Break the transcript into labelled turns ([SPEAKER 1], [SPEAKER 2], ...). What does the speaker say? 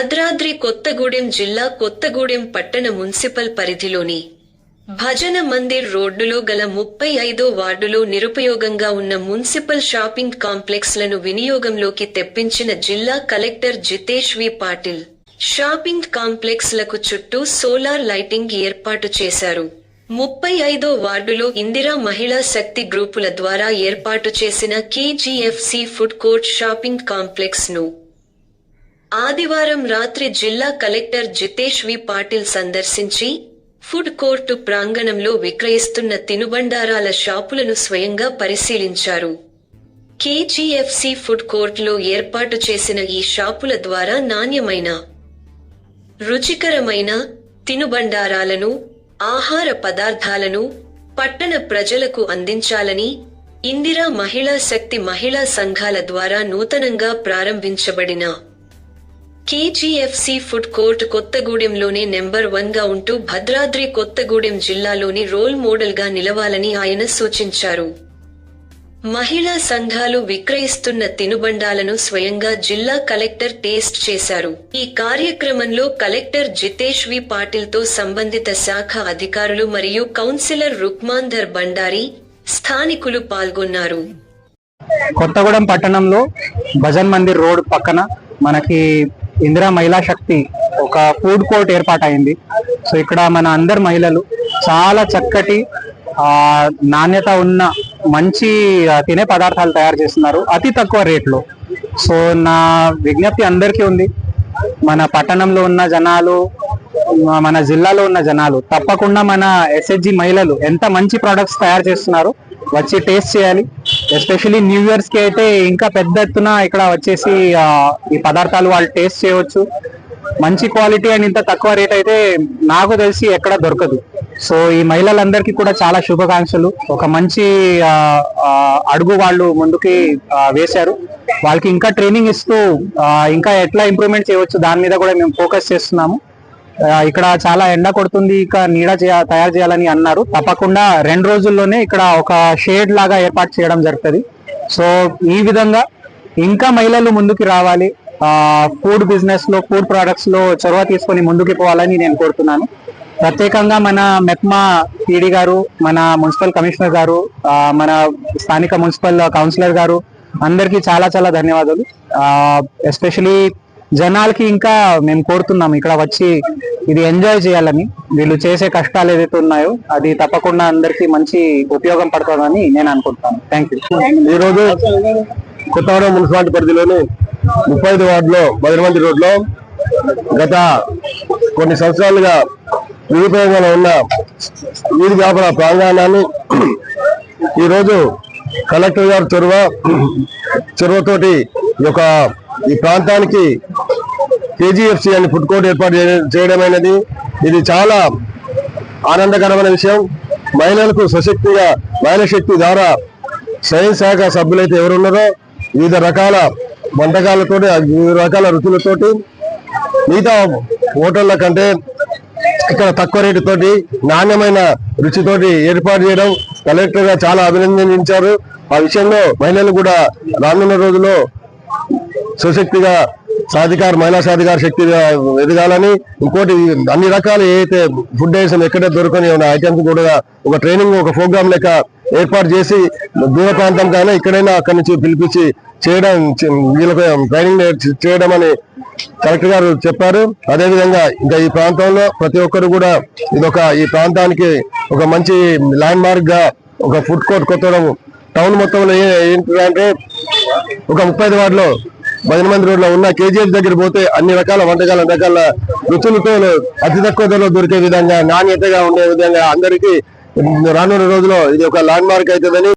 [SPEAKER 1] భద్రాద్రి కొత్తగూడెం జిల్లా కొత్తగూడెం పట్టణ మున్సిపల్ పరిధిలోని భజన మందిర్ రోడ్డులో గల ముప్పై ఐదో వార్డులో నిరుపయోగంగా ఉన్న మున్సిపల్ షాపింగ్ కాంప్లెక్స్లను వినియోగంలోకి తెప్పించిన జిల్లా collector Jitesh V Patil shopping కాంప్లెక్స్లకు చుట్టూ సోలార్ లైటింగ్ ఏర్పాటు చేశారు. ముప్పై ఐదో వార్డులో ఇందిరా మహిళా శక్తి గ్రూపుల ద్వారా ఏర్పాటు చేసిన కేజీఎఫ్సి ఫుడ్ కోర్ట్ షాపింగ్ కాంప్లెక్స్ను ఆదివారం రాత్రి జిల్లా కలెక్టర్ జితేష్ వి పాటిల్ సందర్శించి ఫుడ్ కోర్టు ప్రాంగణంలో విక్రయిస్తున్న తినుబండారాల షాపులను స్వయంగా పరిశీలించారు. కేజీఎఫ్సి ఫుడ్ కోర్టులో ఏర్పాటు చేసిన ఈ షాపుల ద్వారా నాణ్యమైన రుచికరమైన తినుబండారాలను ఆహార పదార్థాలను పట్టణ ప్రజలకు అందించాలని ఇందిరా మహిళా శక్తి మహిళా సంఘాల ద్వారా నూతనంగా ప్రారంభించబడిన కేజీఎఫ్సి ఫుడ్ కోర్ట్ కొత్తగూడెంలోనే నెంబర్ వన్గా ఉంటూ భద్రాద్రి కొత్తగూడెం జిల్లాలోని రోల్ మోడల్గా నిలవాలని ఆయన సూచించారు. మహిళా సంఘాలు విక్రయిస్తున్న తినుబండాలను స్వయంగా జిల్లా కలెక్టర్ టేస్ట్ చేశారు. ఈ కార్యక్రమంలో కలెక్టర్ జితేష్ వి పాటిల్తో సంబంధిత శాఖ అధికారులు మరియు కౌన్సిలర్ రుక్మాంధర్ బండారి స్థానికులు పాల్గొన్నారు.
[SPEAKER 2] కొత్తగూడెం పట్టణంలో భజన్ మందిర్ రోడ్ పక్కన మనకి ఇందిరా మహిళా శక్తి ఒక ఫుడ్ కోర్ట్ ఏర్పాటైంది. సో ఇక్కడ మన అందరు మహిళలు చాలా చక్కటి నాణ్యత ఉన్న మంచి తినే పదార్థాలు తయారు చేస్తున్నారు అతి తక్కువ రేట్లో. సో నా విజ్ఞప్తి అందరికీ ఉంది. మన పట్టణంలో ఉన్న జనాలు మన జిల్లాలో ఉన్న జనాలు తప్పకుండా మన ఎస్హెచ్జి మహిళలు ఎంత మంచి ప్రొడక్ట్స్ తయారు చేస్తున్నారు వచ్చి టేస్ట్ చేయాలి. ఎస్పెషల్లీ న్యూ ఇయర్స్కి అయితే ఇంకా పెద్ద ఎత్తున ఇక్కడ వచ్చేసి ఈ పదార్థాలు వాళ్ళు టేస్ట్ చేయవచ్చు. మంచి క్వాలిటీ అండ్ ఇంత తక్కువ రేట్ అయితే నాకు తెలిసి ఎక్కడ దొరకదు. సో ఈ మహిళలందరికీ కూడా చాలా శుభాకాంక్షలు. ఒక మంచి అడుగు వాళ్ళు ముందుకి వేశారు. వాళ్ళకి ఇంకా ట్రైనింగ్ ఇస్తూ ఇంకా ఎట్లా ఇంప్రూవ్మెంట్ చేయవచ్చు దాని మీద కూడా మేము ఫోకస్ చేస్తున్నాము. ఇక్కడ చాలా ఎండ కొడుతుంది ఇక నీడ చేయ- తయారు చేయాలని అన్నారు. తప్పకుండా రెండు రోజుల్లోనే ఇక్కడ ఒక షేడ్ లాగా ఏర్పాటు చేయడం జరుగుతుంది. సో ఈ విధంగా ఇంకా మహిళలు ముందుకు రావాలి. ఫుడ్ బిజినెస్లో ఫుడ్ ప్రొడక్ట్స్లో చొరవ తీసుకొని ముందుకు పోవాలని నేను కోరుతున్నాను. ప్రత్యేకంగా మన మెప్మా పీడి గారు మన మున్సిపల్ కమిషనర్ గారు మన స్థానిక మున్సిపల్ కౌన్సిలర్ గారు అందరికీ చాలా చాలా ధన్యవాదాలు. ఎస్పెషలీ జనాలకి ఇంకా మేము కోరుతున్నాం ఇక్కడ వచ్చి ఇది ఎంజాయ్ చేయాలని. వీళ్ళు చేసే కష్టాలు ఏదైతే ఉన్నాయో అది తప్పకుండా అందరికీ మంచి ఉపయోగం పడుతుందని నేను అనుకుంటున్నాను. థ్యాంక్ యూ
[SPEAKER 3] ఈ రోజు కొత్తగూడెం మున్సిపాలిటీ పరిధిలోని ముప్పై ఐదు వార్డులో బదిరమంది రోడ్లో గత కొన్ని సంవత్సరాలుగా నిరుపయోగంలో ఉన్న వీధి వ్యాపార ప్రాంగణాన్ని ఈరోజు కలెక్టర్ గారు చొరవ చొరవతోటి ఈ యొక్క ఈ ప్రాంతానికి కేజీఎఫ్సి అని ఫుడ్ కోర్ట్ ఏర్పాటు చేయడమైనది. ఇది చాలా ఆనందకరమైన విషయం. మహిళలకు సశక్తిగా మహిళ శక్తి ద్వారా స్వయం శాఖ సభ్యులైతే ఎవరున్నారో వివిధ రకాల వంటకాలతోటి వివిధ రకాల రుచులతోటి మిగతా హోటళ్ళ కంటే ఇక్కడ తక్కువ రేటుతోటి నాణ్యమైన రుచితోటి ఏర్పాటు చేయడం కలెక్టర్ గారు చాలా అభినందించారు. ఆ విషయంలో మహిళలు కూడా రానున్న రోజుల్లో సుశక్తిగా సాధికార మహిళా సాధికార శక్తి ఎదగాలని ఇంకోటి అన్ని రకాలు ఏదైతే ఫుడ్ ఐటమ్స్ ఎక్కడ దొరకని ఉన్న ఐటమ్స్ కూడా ఒక ట్రైనింగ్ ఒక ప్రోగ్రామ్ లెక్క ఏర్పాటు చేసి దూర ప్రాంతం కానీ ఇక్కడైనా అక్కడి నుంచి పిలిపించి చేయడం వీళ్ళకి వీళ్ళకు ట్రైనింగ్ చేయడం అని కలెక్టర్ గారు చెప్పారు. అదేవిధంగా ఇంకా ఈ ప్రాంతంలో ప్రతి ఒక్కరు కూడా ఇదొక ఈ ప్రాంతానికి ఒక మంచి ల్యాండ్ మార్క్గా ఒక ఫుడ్ కోర్ట్ కొత్తడం టౌన్ మొత్తంలో ఏంటంటే ఒక ముప్పై ఐదు వార్డులో పది మంది రోడ్లో ఉన్న కేజీఎఫ్ దగ్గర పోతే అన్ని రకాల వంటకాల రకాల రుచులతో అతి తక్కువ ధరలో దొరికే విధంగా నాణ్యతగా ఉండే విధంగా అందరికీ రానున్న రోజులో ఇది ఒక ల్యాండ్ మార్క్ అవుతుందని